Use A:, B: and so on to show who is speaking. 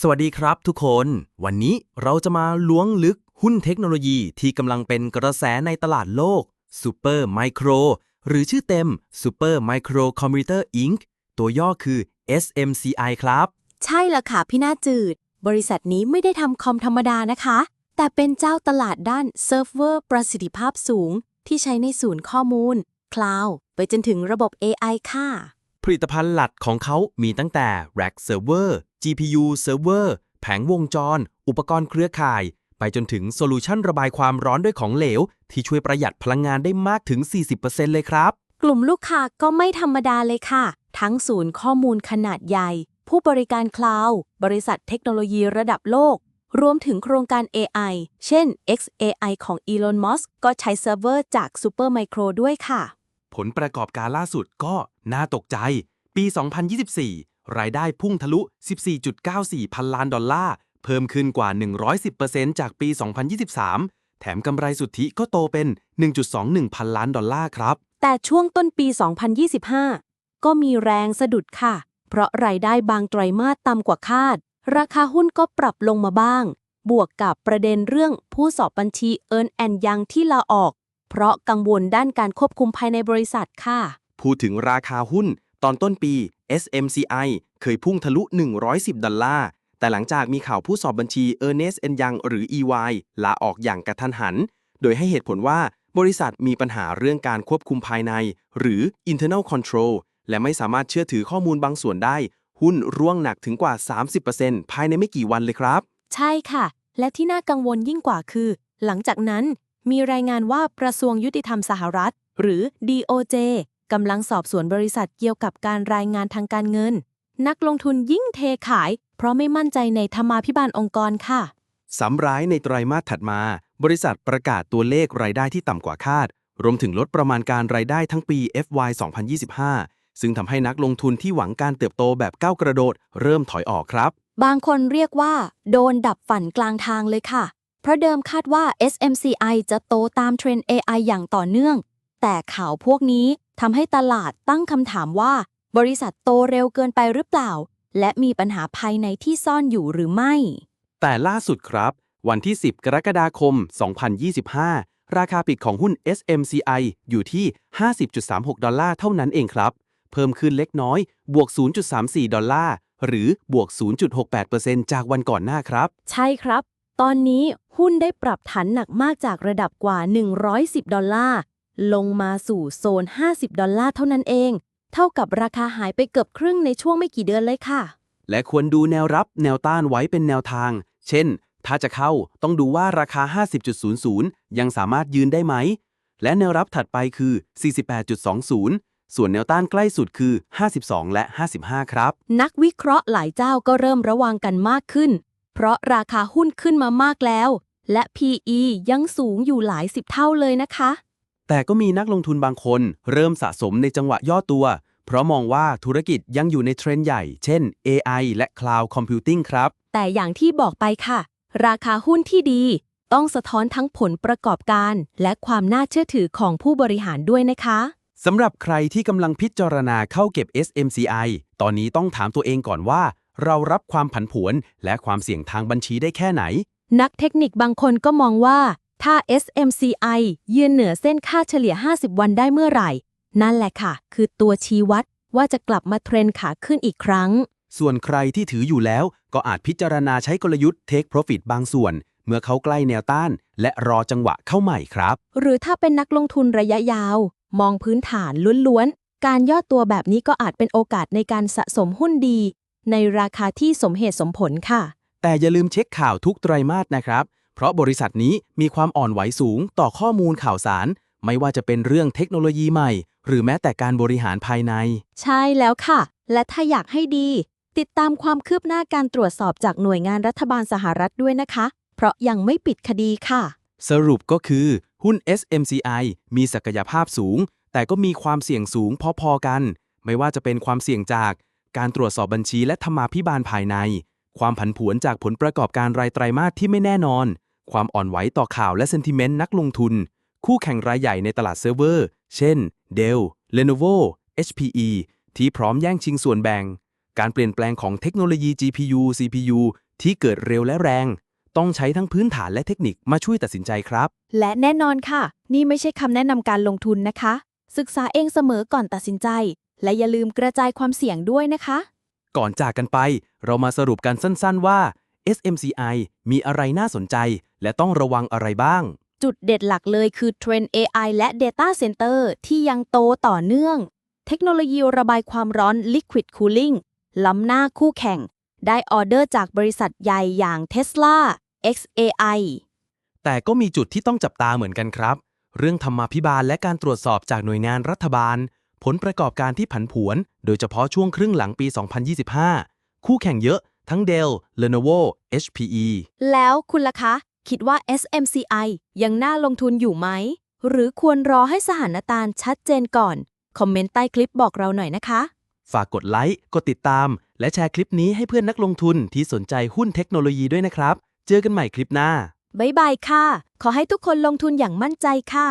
A: สวัสดีครับทุกคน วันนี้เราจะมาล้วงลึกหุ้นเทคโนโลยีที่กำลังเป็นกระแสในตลาดโลก Super Micro หรือชื่อเต็ม Super Micro Computer Inc. ตัวย่อคือ SMCI ครับ
B: ใช่ละค่ะพี่หน้าจืด บริษัทนี้ไม่ได้ทำคอมธรรมดานะคะ แต่เป็นเจ้าตลาดด้านเซิร์ฟเวอร์ประสิทธิภาพสูง ที่ใช้ในศูนย์ข้อมูล คลาวด์ไปจนถึงระบบ AI ค่ะ
A: ผลิตภัณฑ์หลักของเขามีตั้งแต่ Rack Server GPU Server แผงวงจร อุปกรณ์เครือข่าย ไปจนถึงโซลูชันระบายความร้อนด้วยของเหลว ที่ช่วยประหยัดพลังงานได้มากถึง 40%เลยครับ
B: กลุ่มลูกค้าก็ไม่ธรรมดาเลยค่ะ ทั้งศูนย์ข้อมูลขนาดใหญ่ ผู้บริการคลาวด์บริษัทเทคโนโลยีระดับโลก รวมถึงโครงการ AI เช่น XAI ของ Elon Musk ก็ใช้เซิร์ฟเวอร์จาก Supermicro ด้วยค่ะ
A: ผลประกอบการล่าสุดก็น่าตกใจ ปี 2024 รายได้พุ่งทะลุ 14.94 พันล้านดอลลาร์ เพิ่มขึ้นกว่า 110%จากปี 2023 แถมกำไรสุทธิก็โตเป็น 1.21 พันล้านดอลลาร์ครับ
B: แต่ช่วงต้นปี 2025 ก็มีแรงสะดุดค่ะ เพราะรายได้บางไตรมาสต่ำกว่าคาด ราคาหุ้นก็ปรับลงมาบ้าง บวกกับประเด็นเรื่องผู้สอบบัญชีเอิร์นแอนยังที่ลาออก เพราะกังวลด้านการควบคุมภายในบริษัทค่ะ
A: พูดถึงราคาหุ้น ตอนต้นปี SMCI เคยพุ่งทะลุ 110 ดอลลาร์ แต่หลังจากมีข่าวผู้สอบบัญชี Ernest Young หรือ EY ลาออกอย่างกระทันหัน โดยให้เหตุผลว่าบริษัทมีปัญหาเรื่องการควบคุมภายใน หรือ internal control และไม่สามารถเชื่อถือข้อมูลบางส่วนได้ หุ้นร่วงหนักถึงกว่า 30%ภายในไม่กี่วันเลยครับ
B: ใช่ค่ะ และที่น่ากังวลยิ่งกว่าคือ หลังจากนั้นมีรายงานว่ากระทรวงยุติธรรมสหรัฐ หรือ DOJ กำลังสอบสวนบริษัทเกี่ยวกับการรายงานทางการเงิน นักลงทุนยิ่งเทขาย เพราะไม่มั่นใจในธรรมาภิบาลองค์กรค่ะ
A: สำร้ายในไตรมาสถัดมา บริษัทประกาศตัวเลขรายได้ที่ต่ำกว่าคาด รวมถึงลดประมาณการรายได้ทั้งปี FY 2025 ซึ่งทำให้นักลงทุนที่หวังการเติบโตแบบก้าวกระโดด เริ่มถอยออกครับ
B: บางคนเรียกว่า โดนดับฝันกลางทางเลยค่ะ เพราะเดิมคาดว่า SMCI จะโตตามเทรนด์ AI อย่างต่อเนื่อง แต่ข่าวพวกนี้ ทำให้ตลาดตั้งคำถามว่า บริษัทโตเร็วเกินไปหรือเปล่า และมีปัญหาภายในที่ซ่อนอยู่หรือไม่
A: แต่ล่าสุดครับ วันที่ 10 กรกฎาคม 2025 ราคาปิดของหุ้น SMCI อยู่ที่ 50.36 ดอลลาร์เท่านั้นเองครับ เพิ่มขึ้นเล็กน้อย บวก 0.34 ดอลลาร์ หรือบวก 0.68%จากวันก่อนหน้าครับ
B: ใช่ครับ ตอนนี้หุ้นได้ปรับฐานหนักมากจากระดับกว่า 110 ดอลลาร์ ลงมาสู่โซน 50 ดอลลาร์เท่านั้นเอง เท่ากับราคาหายไปเกือบครึ่งในช่วงไม่กี่เดือนเลยค่ะ
A: และควรดูแนวรับแนวต้านไว้เป็นแนวทาง เช่น ถ้าจะเข้าต้องดูว่าราคา 50.00 ยังสามารถยืนได้ไหม และแนวรับถัดไปคือ 48.20ส่วนแนวต้านใกล้สุดคือ 52 และ 55 ครับ
B: นักวิเคราะห์หลายเจ้าก็เริ่มระวังกันมากขึ้น เพราะราคาหุ้นขึ้นมามากแล้ว และ PE ยังสูงอยู่หลายสิบเท่าเลยนะคะ
A: แต่ก็มีนักลงทุนบางคน เริ่มสะสมในจังหวะย่อตัว เพราะมองว่าธุรกิจยังอยู่ในเทรนด์ใหญ่ เช่น AI และ Cloud Computing ครับ
B: แต่อย่างที่บอกไปค่ะ ราคาหุ้นที่ดี ต้องสะท้อนทั้งผลประกอบการ และความน่าเชื่อถือของผู้บริหารด้วยนะคะ
A: สำหรับใครที่กำลังพิจารณาเข้าเก็บ SMCI ตอนนี้ต้องถามตัวเองก่อนว่า เรารับความผันผวนและความเสี่ยงทางบัญชีได้แค่ไหน
B: นักเทคนิคบางคนก็มองว่า ถ้า SMCI ยืนเหนือเส้นค่าเฉลี่ย 50 วันได้เมื่อไหร่ นั่นแหละค่ะ คือตัวชี้วัดว่าจะกลับมาเทรนขาขึ้นอีกครั้ง
A: ส่วนใครที่ถืออยู่แล้วก็อาจพิจารณาใช้กลยุทธ์ Take Profit บางส่วน เมื่อเขาใกล้แนวต้าน และรอจังหวะเข้าใหม่ครับ
B: หรือถ้าเป็นนักลงทุนระยะยาว มองพื้นฐานล้วนๆ การย่อตัวแบบนี้ก็อาจเป็นโอกาสในการสะสมหุ้นดี ในราคาที่สมเหตุสมผลค่ะ
A: แต่อย่าลืมเช็คข่าวทุกไตรมาสนะครับ เพราะบริษัทนี้มีความอ่อนไหวสูงต่อข้อมูลข่าวสาร ไม่ว่าจะเป็นเรื่องเทคโนโลยีใหม่ หรือแม้แต่การบริหารภายใน
B: ใช่แล้วค่ะ และถ้าอยากให้ดี ติดตามความคืบหน้าการตรวจสอบจากหน่วยงานรัฐบาลสหรัฐด้วยนะคะ เพราะยังไม่ปิดคดีค่ะ
A: สรุปก็คือหุ้น SMCI มีศักยภาพสูง แต่ก็มีความเสี่ยงสูงพอๆกัน ไม่ว่าจะเป็นความเสี่ยงจาก การตรวจสอบบัญชีและธรรมาภิบาลภายใน ความผันผวนจากผลประกอบการรายไตรมาสที่ไม่แน่นอน ความอ่อนไหวต่อข่าวและเซนติเมนต์นักลงทุน คู่แข่งรายใหญ่ในตลาดเซิร์ฟเวอร์ เช่น Dell Lenovo HPE ที่พร้อมแย่งชิงส่วนแบ่ง การเปลี่ยนแปลงของเทคโนโลยี GPU CPU ที่เกิดเร็วและแรง ต้องใช้ทั้งพื้นฐานและเทคนิคมาช่วยตัดสินใจครับ
B: และแน่นอนค่ะ นี่ไม่ใช่คำแนะนำการลงทุนนะคะ ศึกษาเองเสมอก่อนตัดสินใจ และอย่าลืมกระจายความเสี่ยงด้วยนะคะ
A: ก่อนจากกันไป เรามาสรุปกันสั้นๆว่า SMCI มีอะไรน่าสนใจ และต้องระวังอะไรบ้าง
B: จุดเด็ดหลักเลยคือเทรนด์ AI และ Data Center ที่ยังโตต่อเนื่อง เทคโนโลยีระบายความร้อน Liquid Cooling ล้ำหน้าคู่แข่ง ได้ออเดอร์จากบริษัทใหญ่อย่าง Tesla XAI
A: แต่ก็มีจุดที่ต้องจับตาเหมือนกันครับ เรื่องธรรมาภิบาลและการตรวจสอบจากหน่วยงานรัฐบาล ผลประกอบการที่ผันผวน โดยเฉพาะช่วงครึ่งหลังปี 2025 คู่แข่งเยอะทั้ง Dell, Lenovo, HPE
B: แล้วคุณล่ะคะ คิดว่า SMCI ยังน่าลงทุนอยู่ไหม หรือควรรอให้สถานการณ์ชัดเจนก่อน คอมเมนต์ใต้คลิปบอกเราหน่อยนะคะ
A: ฝากกดไลค์ กดติดตาม และแชร์คลิปนี้ให้เพื่อนนักลงทุนที่สนใจหุ้นเทคโนโลยีด้วยนะครับ เจอกันใหม่คลิปหน้า
B: บ๊ายบายค่ะ ขอให้ทุกคนลงทุนอย่างมั่นใจค่ะ